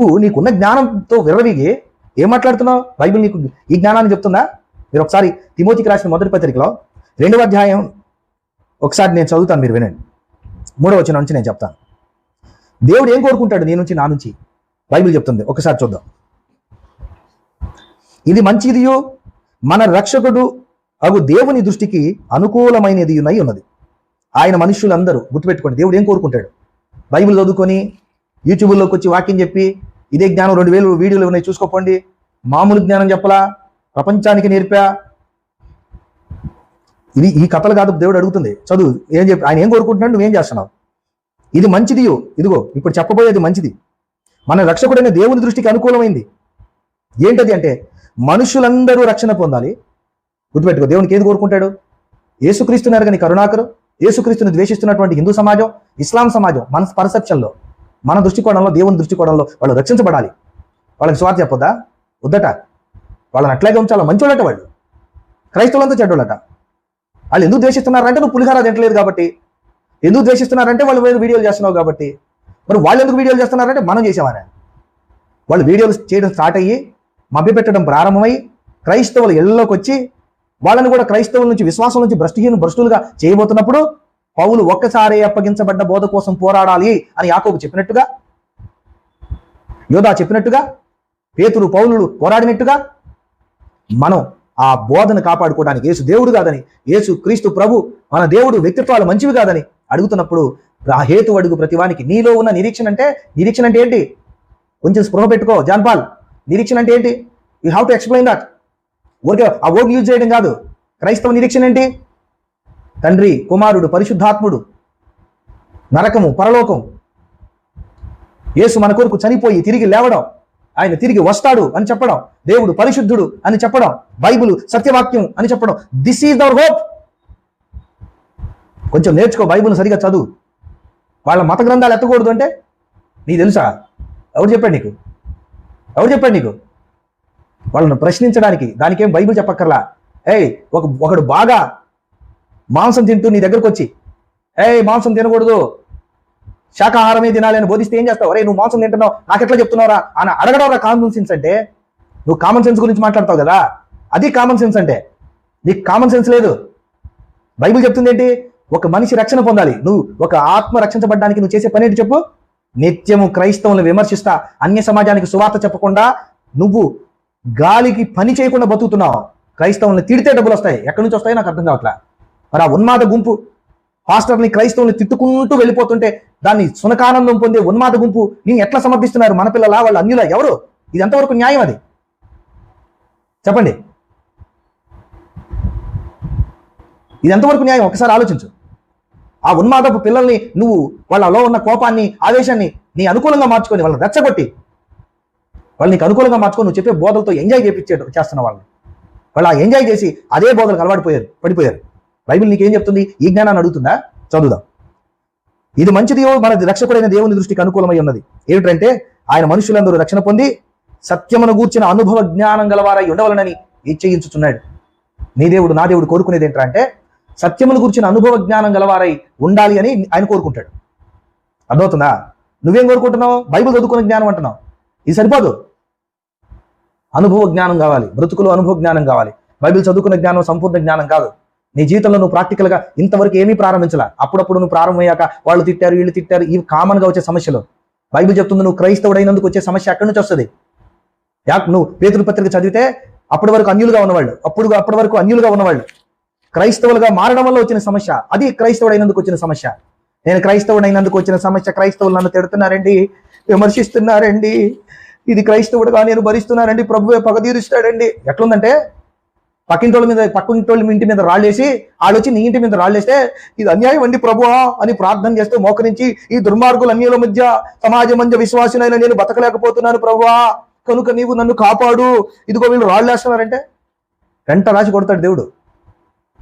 నువ్వు నీకున్న జ్ఞానంతో విర్రవీగి ఏం మాట్లాడుతున్నావు? బైబిల్ నీకు ఈ జ్ఞానాన్ని చెప్తుందా? మీరు ఒకసారి తిమోతికి రాసిన మొదటి పత్రికలో రెండవ అధ్యాయం ఒకసారి నేను చదువుతాను మీరు వినండి. మూడవ వచ్చిన నుంచి నేను చెప్తాను. దేవుడు ఏం కోరుకుంటాడు నీ నుంచి నా నుంచి? బైబిల్ చెప్తుంది. ఒకసారి చూద్దాం. ఇది మంచిదియో? మన రక్షకుడు అగు దేవుని దృష్టికి అనుకూలమైనది ఉన్నది. ఆయన మనుషులందరూ గుర్తుపెట్టుకోండి దేవుడు ఏం కోరుకుంటాడు? బైబిల్ చదువుకొని యూట్యూబ్లోకి వచ్చి వాక్యం చెప్పి ఇదే జ్ఞానం రెండు వేలు వీడియోలు ఉన్నాయి చూసుకోపోండి. మామూలు జ్ఞానం చెప్పలా? ప్రపంచానికి నేర్పా? ఇది ఈ కథలు కాదు దేవుడు అడుగుతుంది. చదువు ఏం చెప్పి ఆయన ఏం కోరుకుంటున్నాడు నువ్వేం చేస్తున్నావు? ఇది మంచిది ఇదిగో ఇప్పుడు చెప్పబోయేది మంచిది. మన రక్షకుడైన దేవుని దృష్టికి అనుకూలమైంది. ఏంటది అంటే మనుషులందరూ రక్షణ పొందాలి. గుర్తుపెట్టుకో దేవునికి ఏది కోరుకుంటాడు? ఏసుక్రీస్తున్నారు కానీ కరుణాకరు ఏసుక్రీస్తుని ద్వేషిస్తున్నటువంటి హిందూ సమాజం ఇస్లాం సమాజం మన పర్సెప్షన్లో మన దృష్టికోణంలో దేవుని దృష్టికోణంలో వాళ్ళు రక్షించబడాలి. వాళ్ళకి స్వార్థ చెప్పొద్దా? వద్దట. వాళ్ళని అట్లాగే ఉంచాలి? మంచోళ్ళట వాళ్ళు. క్రైస్తవులంతా చెడ్డోళ్ళట. వాళ్ళు ఎందుకు ద్వేషిస్తున్నారంటే నువ్వు పులిహార తింటలేదు కాబట్టి. ఎందుకు ద్వేషిస్తున్నారంటే వాళ్ళు వేరే వీడియోలు చేస్తున్నావు కాబట్టి. మరి వాళ్ళు ఎందుకు వీడియోలు చేస్తున్నారంటే మనం చేసామని వాళ్ళు వీడియోలు చేయడం స్టార్ట్ అయ్యి మభ్యపెట్టడం ప్రారంభమై క్రైస్తవుల ఇళ్ళలోకి వచ్చి వాళ్ళని కూడా క్రైస్తవుల నుంచి విశ్వాసం నుంచి భ్రష్టుహీన భ్రష్టులుగా చేయబోతున్నప్పుడు పౌలు ఒక్కసారే అప్పగించబడ్డ బోధ కోసం పోరాడాలి అని యాకోబు చెప్పినట్టుగా యోధా చెప్పినట్టుగా పేతురు పౌలులు పోరాడినట్టుగా మనం ఆ బోధను కాపాడుకోవడానికి యేసు దేవుడు కాదని యేసు క్రీస్తు ప్రభు మన దేవుడు వ్యక్తిత్వాలు మంచివి కాదని అడుగుతున్నప్పుడు ఆ హేతు అడుగు ప్రతివానికి నీలో ఉన్న నిరీక్షణ అంటే నిరీక్షణ అంటే ఏంటి? కొంచెం స్పృహ పెట్టుకో జాన్పాల్ నిరీక్షణ అంటే ఏంటి? You have to explain that. ఊరికే ఆ వర్డ్ యూజ్ చేయడం కాదు. క్రైస్తవ నిరీక్షణ ఏంటి? తండ్రి కుమారుడు పరిశుద్ధాత్ముడు నరకము పరలోకం. యేసు మన కొరకు చనిపోయి తిరిగి లేవడం ఆయన తిరిగి వస్తాడు అని చెప్పడం దేవుడు పరిశుద్ధుడు అని చెప్పడం బైబిల్ సత్యవాక్యం అని చెప్పడం. దిస్ ఈజ్ అవర్ హోప్ కొంచెం నేర్చుకో బైబిల్ సరిగా చదువు. వాళ్ళ మత గ్రంథాలు ఎత్తకూడదు అంటే నీకు తెలుసా? ఎవరు చెప్పాడు నీకు? ఎవరు చెప్పాడు నీకు? వాళ్ళను ప్రశ్నించడానికి దానికేం బైబిల్ చెప్పక్కర్లా? ఏయ్ ఒక ఒకడు బాగా మాంసం తింటూ నీ దగ్గరకు వచ్చి ఏ మాంసం తినకూడదు. శాకాహారమే తినాలి అని బోధిస్తే ఏం చేస్తావు? అరే నువ్వు మాంసం తింటున్నావు. నాకు చెప్తున్నావురా? అని అడగడవరా కామన్ సెన్స్ అంటే. నువ్వు కామన్ సెన్స్ గురించి మాట్లాడతావు కదా? అది కామన్ సెన్స్ అంటే. నీకు కామన్ సెన్స్ లేదు. బైబిల్ చెప్తుంది ఏంటి? ఒక మనిషి రక్షణ పొందాలి. నువ్వు ఒక ఆత్మ రక్షించబడ్డానికి నువ్వు చేసే పని ఏంటి చెప్పు? నిత్యము క్రైస్తవులను విమర్శిస్తా. అన్య సమాజానికి సువార్త చెప్పకుండా నువ్వు గాలికి పని చేయకుండా బతుకుతున్నావు. క్రైస్తవులను తిడితే డబ్బులు వస్తాయి. ఎక్కడి నుంచి వస్తాయో నాకు అర్థం కావట్లా. మరి ఆ ఉన్మాద గుంపు పాస్టర్ని క్రైస్తవుల్ని తిట్టుకుంటూ వెళ్ళిపోతుంటే దాన్ని సునకానందం పొందే ఉన్మాద గుంపు నేను ఎట్లా సమర్థిస్తున్నారు? మన పిల్లల వాళ్ళ అన్యుల? ఎవరు? ఇది ఎంతవరకు న్యాయం అది? చెప్పండి. ఇది ఎంతవరకు న్యాయం? ఒకసారి ఆలోచించు. ఆ ఉన్మాదపు పిల్లల్ని నువ్వు వాళ్ళలో ఉన్న కోపాన్ని ఆవేశాన్ని నీ అనుకూలంగా మార్చుకొని వాళ్ళని రెచ్చగొట్టి వాళ్ళు నీకు అనుకూలంగా మార్చుకొని నువ్వు చెప్పే బోధలతో ఎంజాయ్ చేపించే చేస్తున్న వాళ్ళని. వాళ్ళు ఆ ఎంజాయ్ చేసి అదే బోధలకు అలవాటుపోయారు పడిపోయారు. బైబిల్ నీకేం చెప్తుంది? ఈ జ్ఞానాన్ని అడుగుతుందా? చదువుదాం. ఇది మంచిదియో మన రక్షకుడైన దేవుని దృష్టికి అనుకూలమై ఉన్నది. ఏమిటంటే ఆయన మనుషులందరూ రక్షణ పొంది సత్యమును గూర్చిన అనుభవ జ్ఞానం గలవారై ఉండవలనని నిశ్చయించుచున్నాడు. నీ దేవుడు నా దేవుడు కోరుకునేది ఏంటంటే అంటే సత్యమును గురించిన అనుభవ జ్ఞానం గలవారై ఉండాలి అని ఆయన కోరుకుంటాడు. అర్థమవుతుందా? నువ్వేం కోరుకుంటున్నావు? బైబిల్ చదువుకునే జ్ఞానం అంటున్నావు. ఇది సరిపోదు. అనుభవ జ్ఞానం కావాలి. బ్రతుకులో అనుభవ జ్ఞానం కావాలి. బైబిల్ చదువుకున్న జ్ఞానం సంపూర్ణ జ్ఞానం కాదు. నీ జీవితంలో నువ్వు ప్రాక్టికల్గా ఇంతవరకు ఏమీ ప్రారంభించాల. అప్పుడప్పుడు నువ్వు ప్రారంభమయ్యాక వాళ్ళు తిట్టారు వీళ్ళు తిట్టారు ఇవి కామన్గా వచ్చే సమస్యలు. బైబిల్ చెప్తుంది నువ్వు క్రైస్తవుడైనందుకు వచ్చే సమస్య అక్కడి నుంచి వస్తుంది. యాక్ నువ్వు పేతుల పత్రిక చదివితే అప్పటి వరకు అన్యులుగా ఉన్నవాళ్ళు అప్పుడు అప్పటి వరకు అన్యులుగా ఉన్నవాళ్ళు. క్రైస్తవులుగా మారడం వల్ల వచ్చిన సమస్య అది క్రైస్తవుడైనందుకు వచ్చిన సమస్య. నేను క్రైస్తవుడైనందుకు వచ్చిన సమస్య క్రైస్తవులు నన్ను తిడుతున్నారండి విమర్శిస్తున్నారండి ఇది క్రైస్తవుడుగా నేను భరిస్తున్నానండి ప్రభువే పగ తీరుస్తాడండి. ఎట్లుందంటే పక్కింటోళ్ళ మీద పక్కింటోళ్ళ ఇంటి మీద రాళ్ళేసి ఆడొచ్చి నీ ఇంటి మీద రాళ్ళేస్తే ఇది అన్యాయం అండి ప్రభువా అని ప్రార్థన చేస్తే మోకరించి ఈ దుర్మార్గుల అన్యుల మధ్య సమాజం మధ్య విశ్వాసులైన నేను బతకలేకపోతున్నాను ప్రభువా. కనుక నీవు నన్ను కాపాడు. ఇదిగో వీళ్ళు రాళ్ళు వేస్తున్నారంటే వెంట రాసి కొడతాడు దేవుడు.